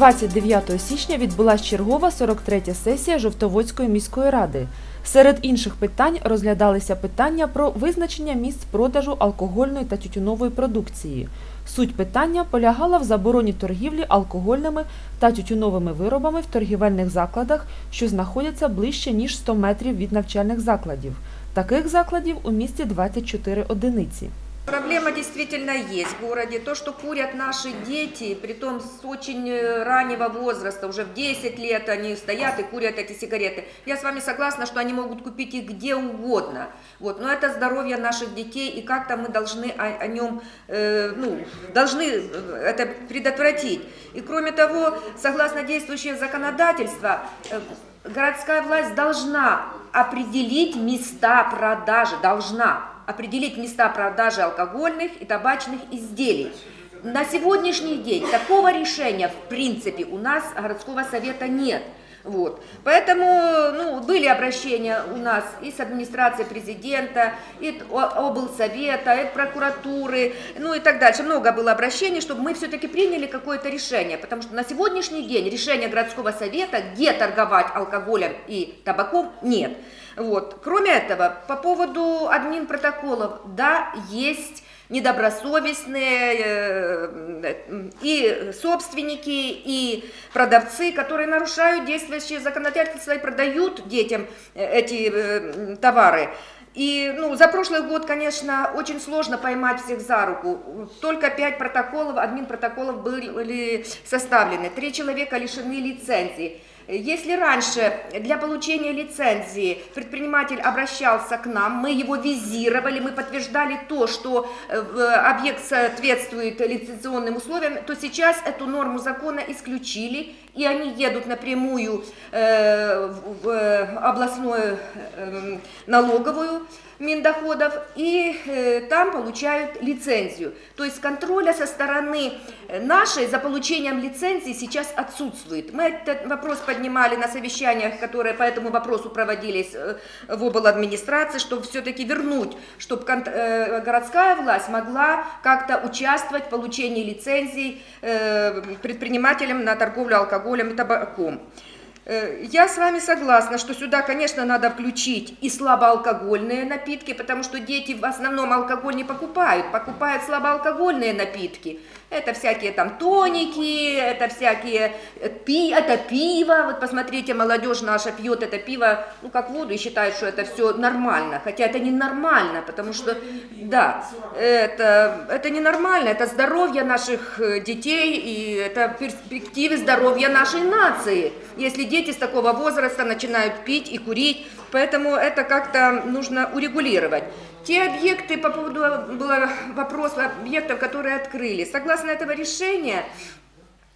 29 січня відбулася чергова 43 сесія Жовтоводської міської ради. Серед інших питань розглядалися питання про визначення місць продажу алкогольної та тютюнової продукції. Суть питання полягала в забороні торгівлі алкогольними та тютюновими виробами в торгівельних закладах, що знаходяться ближче ніж 100 метрів від навчальних закладів. Таких закладів у місті 24 одиниці. Проблема действительно есть в городе. То, что курят наши дети, притом с очень э, раннего возраста, уже в 10 лет они стоят и курят эти сигареты. Я с вами согласна, что они могут купить их где угодно. Вот. Но это здоровье наших детей, и как-то мы должны о, о нем, э, ну, должны э, это предотвратить. И кроме того, согласно действующего законодательства, э, городская власть должна определить места продажи, должна определить места продажи алкогольных и табачных изделий. На сегодняшний день такого решения в принципе у нас городского совета нет. Вот. Поэтому ну, были обращения у нас и с администрации президента, и облсовета, и прокуратуры, ну и так дальше. Много было обращений, чтобы мы все-таки приняли какое-то решение. Потому что на сегодняшний день решения городского совета, где торговать алкоголем и табаком, нет. Вот. Кроме этого, по поводу админ протоколов, да, есть недобросовестные э, и собственники, и продавцы, которые нарушают действующее законодательство и продают детям э, эти э, товары. И ну, за прошлый год, конечно, очень сложно поймать всех за руку. Только пять протоколов, админ протоколов были составлены. Три человека лишены лицензии. Если раньше для получения лицензии предприниматель обращался к нам, мы его визировали, мы подтверждали то, что э, объект соответствует лицензионным условиям, то сейчас эту норму закона исключили, и они едут напрямую э, в в областную э, налоговую Миндоходов и э, там получают лицензию. То есть контроля со стороны э, нашей за получением лицензии сейчас отсутствует. Мы этот вопрос поднимали на совещаниях, которые по этому вопросу проводились э, в обладминистрации, чтобы все-таки вернуть, чтобы городская власть могла как-то участвовать в получении лицензий предпринимателям на торговлю алкоголем и табаком. Э, Я с вами согласна, что сюда, конечно, надо включить и слабоалкогольные напитки, потому что дети в основном алкоголь не покупают, покупают слабоалкогольные напитки. Это всякие там тоники, это всякие э, пи, это пиво. Вот посмотрите, молодежь наша пьет это пиво, ну как воду и считает, что это все нормально, хотя это не нормально, потому что да, это это ненормально, это здоровье наших э, детей и это перспективы здоровья нашей нации. Если дети с такого возраста начинают пить и курить, поэтому это как-то нужно урегулировать. Те объекты, по поводу был вопрос объектов, которые открыли. Согласно этого решения,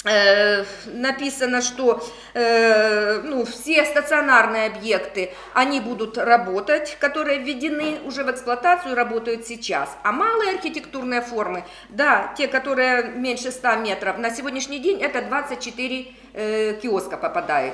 э, написано, что э, ну, все стационарные объекты, они будут работать, которые введены уже в эксплуатацию, работают сейчас. А малые архитектурные формы, да, те, которые меньше 100 метров, на сегодняшний день это 24 э, киоска попадает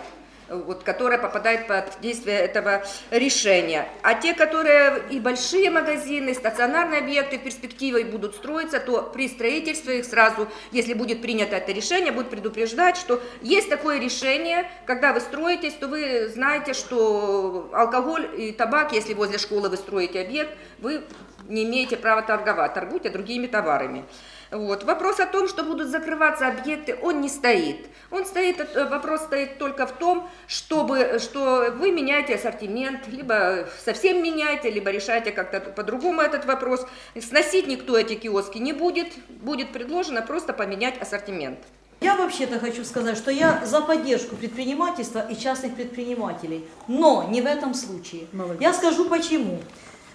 вот, которая попадает под действие этого решения. А те, которые и большие магазины, стационарные объекты в перспективе будут строиться, то при строительстве их сразу, если будет принято это решение, будут предупреждать, что есть такое решение, когда вы строитесь, то вы знаете, что алкоголь и табак, если возле школы вы строите объект, вы не имеете права торговать, торгуйте другими товарами. Вот. Вопрос о том, что будут закрываться объекты, он не стоит. Он стоит, э, вопрос стоит только в том, чтобы, что вы меняете ассортимент, либо совсем меняете, либо решаете как-то по-другому этот вопрос. Сносить никто эти киоски не будет, будет предложено просто поменять ассортимент. Я вообще-то хочу сказать, что я за поддержку предпринимательства и частных предпринимателей, но не в этом случае. Я скажу почему.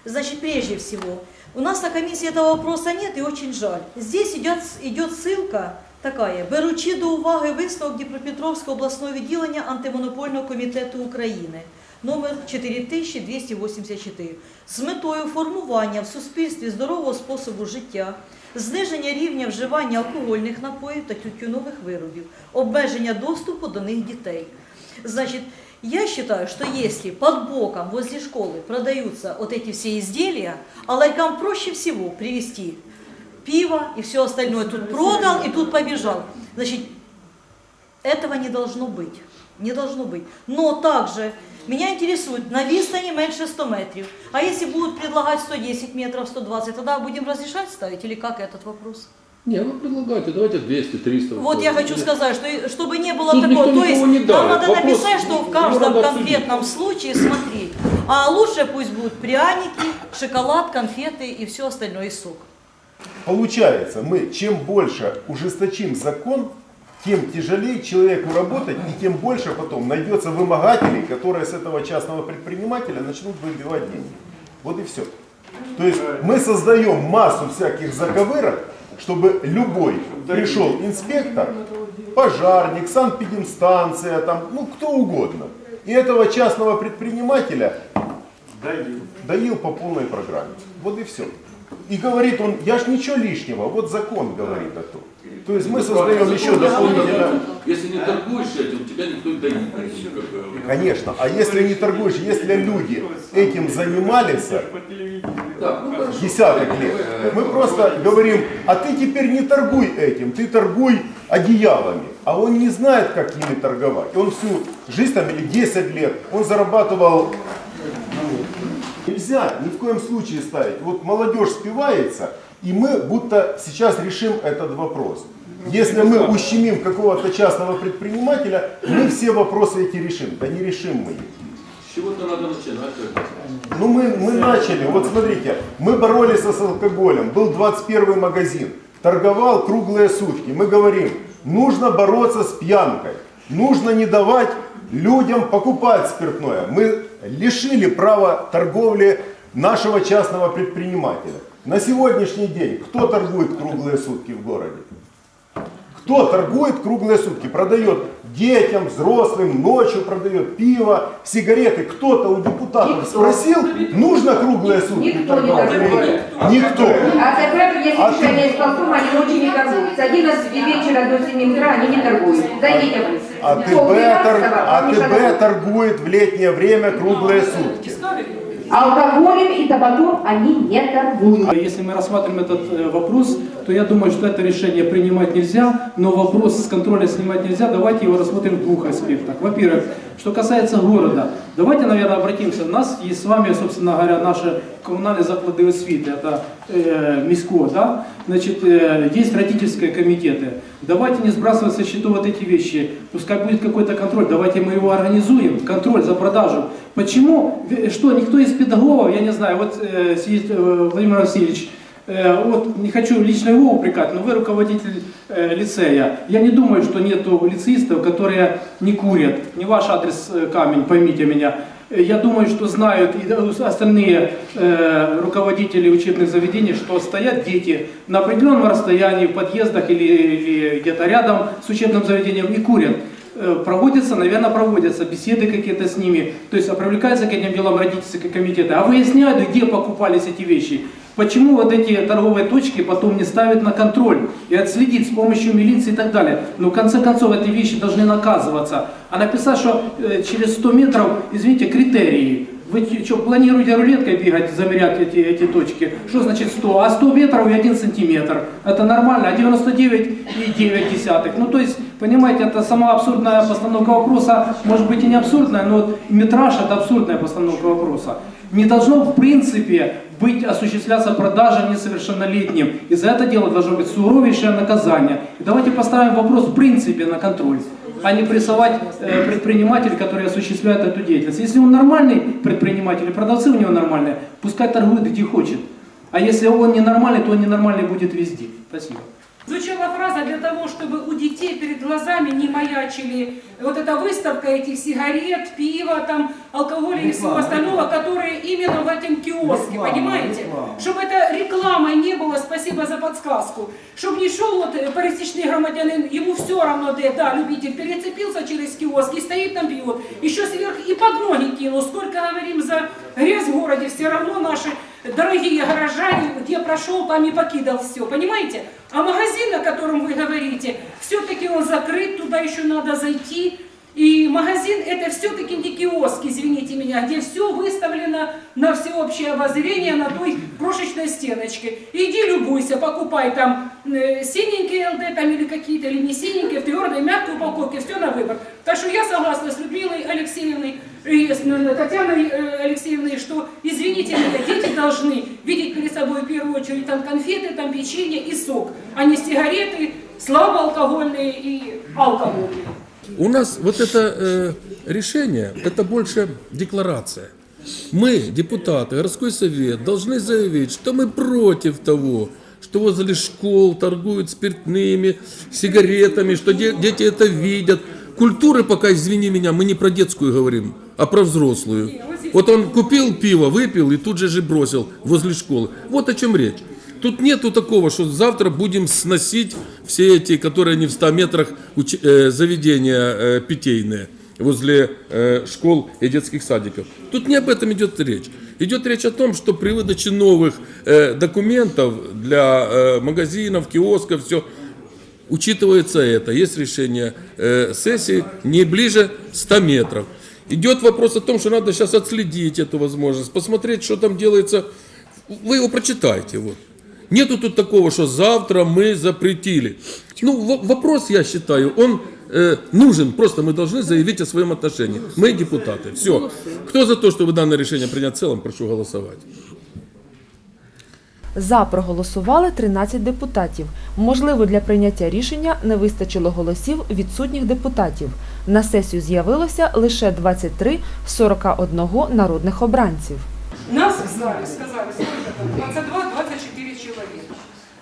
Значит, прежде всего, у нас на комиссии этого вопроса нет и очень жаль. Здесь идет, идет ссылка такая, беручи до уваги висновок Дніпропетровського обласного відділення антимонопольного комітету України номер 4284 з метою формування в суспільстві здорового способу життя, зниження рівня вживання алкогольних напоїв та тютюнових виробів, обмеження доступу до них дітей. Значит, я считаю, что если под боком возле школы продаются вот эти все изделия, а ларькам проще всего привезти пиво и все остальное. Тут продал и тут побежал. Значит, Этого не должно быть. Не должно быть. Но также меня интересует, на відстані менше 100 метров. А если будут предлагать 110 метров, 120, тогда будем разрешать ставить или как этот вопрос? Не, вы предлагайте, давайте 200, 300. Вот я хочу сказать, что чтобы не было Тут такого, то есть не нам надо Вопрос- написать, что в каждом конкретном случае смотреть. А лучше пусть будут пряники, шоколад, конфеты и все остальное, и сок. Получается, мы чем больше ужесточим закон, тем тяжелее человеку работать, и тем больше потом найдется вымогателей, которые с этого частного предпринимателя начнут выбивать деньги. Вот и все. То есть мы создаем массу всяких заковырок, чтобы любой пришел инспектор, пожарник, санэпидемстанция, там, ну кто угодно, и этого частного предпринимателя доил по полной программе. Вот и все. И говорит он, я ж ничего лишнего, вот закон говорит о том. То есть мы создаем еще дополнительно... Если не торгуешь этим, тебя никто не дает. Конечно, а если не торгуешь, если люди этим занимались ну десяток лет, мы просто говорим, а ты теперь не торгуй этим, ты торгуй одеялами. А он не знает, как ими торговать. Он всю жизнь там или 10 лет, он зарабатывал Нельзя ни в коем случае ставить. Вот молодежь спивается, и мы будто сейчас решим этот вопрос. Если мы ущемим какого-то частного предпринимателя, мы все вопросы эти решим. Да не решим мы их. С чего-то надо начинать. Ну мы, мы начали, вот смотрите, мы боролись с алкоголем, был 21 магазин, торговал круглые сутки. Мы говорим, нужно бороться с пьянкой, нужно не давать людям покупать спиртное. Мы лишили права торговли нашего частного предпринимателя. На сегодняшний день кто торгует круглые сутки в городе? Кто торгует круглые сутки? Продает детям, взрослым, ночью продает пиво, сигареты. Кто-то у депутатов спросил, нужно круглые сутки Никто не торговать? торгует. Никто. А ТП, если А ты- решение исполкома, они ночью не торгуют. С 11 вечера до 7 утра они не торгуют. Зайдите вы. А До ТБ, тор- 12 а они ТБ торгуют. торгует в летнее время круглые сутки. Алкоголем и табаком они не торгуют. А Если мы рассматриваем этот э, вопрос, то я думаю, что это решение принимать нельзя, но вопрос с контроля снимать нельзя. Давайте его рассмотрим в двух аспектах. Во-первых, что касается города, давайте, наверное, обратимся. У нас есть с вами, собственно говоря, наши коммунальные заклады освіти, это э, МИСКО, да? Значит, э, есть родительские комитеты. Давайте не сбрасывать со счетов вот эти вещи. Пускай будет какой-то контроль, давайте мы его организуем, контроль за продажу. Почему? В- Что, никто из педагогов, я не знаю, вот э, э, Владимир Васильевич, Э, Вот не хочу лично его упрекать, но вы руководитель э, лицея. Я не думаю, что нету лицеистов, которые не курят. Не ваш адрес э, камень, поймите меня. Э, Я думаю, что знают и э, остальные э, руководители учебных заведений, что стоят дети на определенном расстоянии в подъездах или, или где-то рядом с учебным заведением и курят. Э, Проводятся, наверное, проводятся беседы какие-то с ними, то есть а привлекаются к этим делам родительские комитеты, а выясняют, где покупались эти вещи. Почему вот эти торговые точки потом не ставят на контроль и отследить с помощью милиции и так далее? Но в конце концов эти вещи должны наказываться. А написать, что э, через 100 метров, извините, критерии. Вы что, планируете рулеткой бегать, замерять эти, эти точки? Что значит 100? А 100 метров и 1 сантиметр. Это нормально. А 99 и 9 десятых. Ну то есть, понимаете, это сама абсурдная постановка вопроса, может быть и не абсурдная, но метраж это абсурдная постановка вопроса. Не должно в принципе быть осуществляться продажа несовершеннолетним. И за это дело должно быть суровейшее наказание. И давайте поставим вопрос в принципе на контроль, а не прессовать э, предпринимателей, которые осуществляют эту деятельность. Если он нормальный предприниматель, продавцы у него нормальные, пускай торгует где хочет. А если он ненормальный, то он ненормальный будет везде. Спасибо. Звучала фраза для того, чтобы у детей перед глазами не маячили вот эта выставка этих сигарет, пива, там, алкоголя и всего остального, которые именно в этом киоске, понимаете? Чтобы это рекламой не было, спасибо за подсказку. Чтобы не шел вот э, пересечный громадянин, ему все равно, где, да, любитель, перецепился через киоск и стоит там пьет. Еще сверх и под ноги кинул. Сколько говорим за грязь в городе, все равно наши дорогие горожане, где прошел, там и покидал все, понимаете? А магазин, о котором вы говорите, все-таки он закрыт, туда еще надо зайти. И магазин это все-таки не киоск, извините меня, где все выставлено на всеобщее обозрение на той крошечной стеночке. Иди любуйся, покупай там э, синенькие ЛД там или какие-то, или не синенькие, в твердой, мягкой упаковке, все на выбор. Так что я согласна с Людмилой Алексеевной и э, Татьяной э, Алексеевной, что, извините меня, дети должны видеть перед собой в первую очередь там конфеты, там печенье и сок, а не сигареты, слабоалкогольные и алкогольные. У нас вот это э, решение, это больше декларация. Мы, депутаты, городской совет, должны заявить, что мы против того, что возле школ торгуют спиртными, сигаретами, что де- дети это видят. Культуры пока, извини меня, мы не про детскую говорим, а про взрослую. Вот он купил пиво, выпил и тут же же бросил возле школы. Вот о чем речь. Тут нету такого, что завтра будем сносить все эти, которые не в 100 метрах э, заведения э, питейные возле э, школ и детских садиков. Тут не об этом идет речь. Идет речь о том, что при выдаче новых э, документов для э, магазинов, киосков, все, учитывается это. Есть решение э, сессии не ближе 100 метров. Идет вопрос о том, что надо сейчас отследить эту возможность, посмотреть, что там делается. Вы его прочитайте. Вот. Нету тут такого, что завтра мы запретили. Ну, во- вопрос, я считаю, он э, нужен. Просто мы должны заявить о своем отношении. Мы депутаты. Все. Кто за то, чтобы данное решение принять в целом, прошу голосовать. За проголосували 13 депутатів. Можливо, для прийняття рішення не вистачило голосів відсутніх депутатів. На сесію з'явилося лише 23 з 41 народних обранців. Нас в зале сказали, сколько там, 22-24 человека.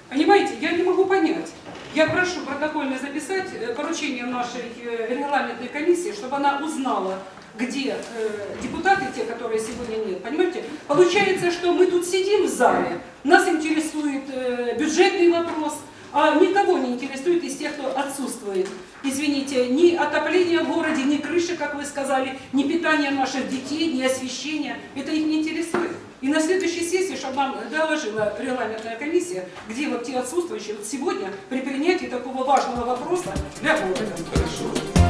Понимаете, я не могу понять. Я прошу протокольно записать э, поручение нашей э, регламентной комиссии, чтобы она узнала, где э, депутаты, те, которые сегодня нет. Понимаете, получается, что мы тут сидим в зале, нас интересует э, бюджетный вопрос, а никого не интересует из тех, кто отсутствует. Извините, ни отопление в городе, ни крыши, как вы сказали, ни питание наших детей, ни освещение. Это их не интересует. И на следующей сессии, чтобы нам доложила регламентная комиссия, где вот те отсутствующие вот сегодня при принятии такого важного вопроса для города.